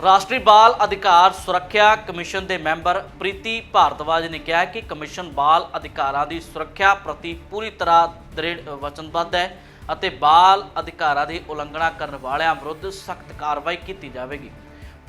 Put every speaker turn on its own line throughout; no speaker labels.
ਰਾਸ਼ਟਰੀ ਬਾਲ ਅਧਿਕਾਰ ਸੁਰੱਖਿਆ ਕਮਿਸ਼ਨ ਦੇ ਮੈਂਬਰ ਪ੍ਰੀਤੀ ਭਾਰਦਵਾਜ ਨੇ ਕਿਹਾ ਕਿ ਕਮਿਸ਼ਨ ਬਾਲ ਅਧਿਕਾਰਾਂ ਦੀ ਸੁਰੱਖਿਆ ਪ੍ਰਤੀ ਪੂਰੀ ਤਰ੍ਹਾਂ ਦ੍ਰਿੜ ਵਚਨਬੱਧ ਹੈ ਅਤੇ ਬਾਲ ਅਧਿਕਾਰਾਂ ਦੀ ਉਲੰਘਣਾ ਕਰਨ ਵਾਲਿਆਂ ਵਿਰੁੱਧ ਸਖਤ ਕਾਰਵਾਈ ਕੀਤੀ ਜਾਵੇਗੀ।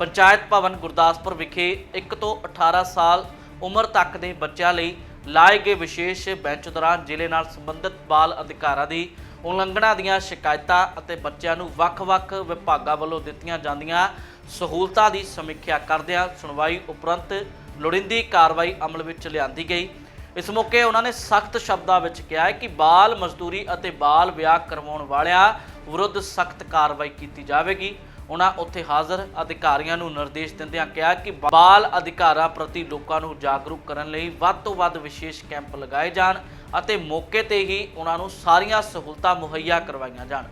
ਪੰਚਾਇਤ ਭਵਨ ਗੁਰਦਾਸਪੁਰ ਵਿਖੇ 1 ਤੋਂ 18 ਸਾਲ ਉਮਰ ਤੱਕ ਦੇ ਬੱਚਿਆਂ ਲਈ ਲਾਏ ਗਏ ਵਿਸ਼ੇਸ਼ ਬੈਂਚ ਦੌਰਾਨ ਜ਼ਿਲ੍ਹੇ ਨਾਲ ਸੰਬੰਧਿਤ ਬਾਲ ਅਧਿਕਾਰਾਂ ਦੀ ਉਲੰਘਣਾ ਦੀਆਂ ਸ਼ਿਕਾਇਤਾਂ ਅਤੇ ਬੱਚਿਆਂ ਨੂੰ ਵੱਖ-ਵੱਖ ਵਿਭਾਗਾਂ ਵੱਲੋਂ ਦਿੱਤੀਆਂ ਜਾਂਦੀਆਂ ਸਹੂਲਤਾਂ ਦੀ ਸਮੀਖਿਆ ਕਰਦਿਆਂ ਸੁਣਵਾਈ ਉਪਰੰਤ ਲੋੜੀਂਦੀ ਕਾਰਵਾਈ ਅਮਲ ਵਿੱਚ ਲਿਆਂਦੀ ਗਈ। ਇਸ ਮੌਕੇ ਉਹਨਾਂ ਨੇ ਸਖਤ ਸ਼ਬਦਾਂ ਵਿੱਚ ਕਿਹਾ ਹੈ ਕਿ ਬਾਲ ਮਜ਼ਦੂਰੀ ਅਤੇ ਬਾਲ ਵਿਆਹ ਕਰਵਾਉਣ ਵਾਲਿਆਂ ਵਿਰੁੱਧ ਸਖਤ ਕਾਰਵਾਈ ਕੀਤੀ ਜਾਵੇਗੀ। ਉਹਨਾਂ ਉੱਥੇ ਹਾਜ਼ਰ ਅਧਿਕਾਰੀਆਂ ਨੂੰ ਨਿਰਦੇਸ਼ ਦਿੰਦਿਆਂ ਕਿਹਾ ਕਿ ਬਾਲ ਅਧਿਕਾਰਾਂ ਪ੍ਰਤੀ ਲੋਕਾਂ ਨੂੰ ਜਾਗਰੂਕ ਕਰਨ ਲਈ ਵੱਧ ਤੋਂ ਵੱਧ ਵਿਸ਼ੇਸ਼ ਕੈਂਪ ਲਗਾਏ ਜਾਣ ਅਤੇ ਮੌਕੇ ਤੇ ਹੀ ਉਹਨਾਂ ਨੂੰ ਸਾਰੀਆਂ ਸਹੂਲਤਾਂ ਮੁਹੱਈਆ ਕਰਵਾਈਆਂ ਜਾਣ।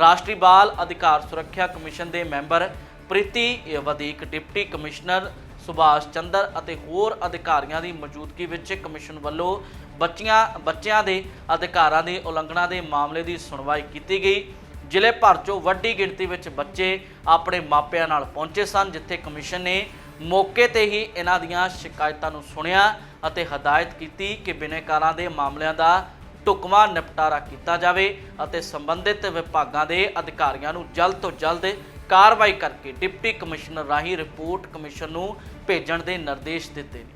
ਰਾਸ਼ਟਰੀ ਬਾਲ ਅਧਿਕਾਰ ਸੁਰੱਖਿਆ ਕਮਿਸ਼ਨ ਦੇ ਮੈਂਬਰ ਪ੍ਰੀਤੀ ਵਧੀਕ ਡਿਪਟੀ ਕਮਿਸ਼ਨਰ ਸੁਭਾਸ਼ ਚੰਦਰ ਅਤੇ ਹੋਰ ਅਧਿਕਾਰੀਆਂ ਦੀ ਮੌਜੂਦਗੀ ਵਿੱਚ ਕਮਿਸ਼ਨ ਵੱਲੋਂ ਬੱਚੀਆਂ, ਬੱਚਿਆਂ ਦੇ ਅਧਿਕਾਰਾਂ ਦੀ ਉਲੰਘਣਾ ਦੇ ਮਾਮਲੇ ਦੀ ਸੁਣਵਾਈ ਕੀਤੀ ਗਈ। ਜ਼ਿਲ੍ਹੇ ਭਰ ਚੋਂ ਵੱਡੀ ਗਿਣਤੀ ਵਿੱਚ ਬੱਚੇ ਆਪਣੇ ਮਾਪਿਆਂ ਨਾਲ ਪਹੁੰਚੇ ਸਨ, ਜਿੱਥੇ ਕਮਿਸ਼ਨ ਨੇ ਮੌਕੇ ਤੇ ਹੀ ਇਹਨਾਂ ਦੀਆਂ ਸ਼ਿਕਾਇਤਾਂ ਨੂੰ ਸੁਣਿਆ ਅਤੇ ਹਦਾਇਤ ਕੀਤੀ ਕਿ ਬਿਨੈਕਾਰਾਂ ਦੇ ਮਾਮਲਿਆਂ ਦਾ ਢੁਕਵਾਂ ਨਿਪਟਾਰਾ ਕੀਤਾ ਜਾਵੇ ਅਤੇ ਸੰਬੰਧਿਤ ਵਿਭਾਗਾਂ ਦੇ ਅਧਿਕਾਰੀਆਂ ਨੂੰ ਜਲਦ ਤੋਂ ਜਲਦ ਕਾਰਵਾਈ ਕਰਕੇ ਡਿਪਟੀ ਕਮਿਸ਼ਨਰ ਰਾਹੀਂ ਰਿਪੋਰਟ ਕਮਿਸ਼ਨ ਨੂੰ ਭੇਜਣ ਦੇ ਨਿਰਦੇਸ਼ ਦਿੱਤੇ ਨੇ।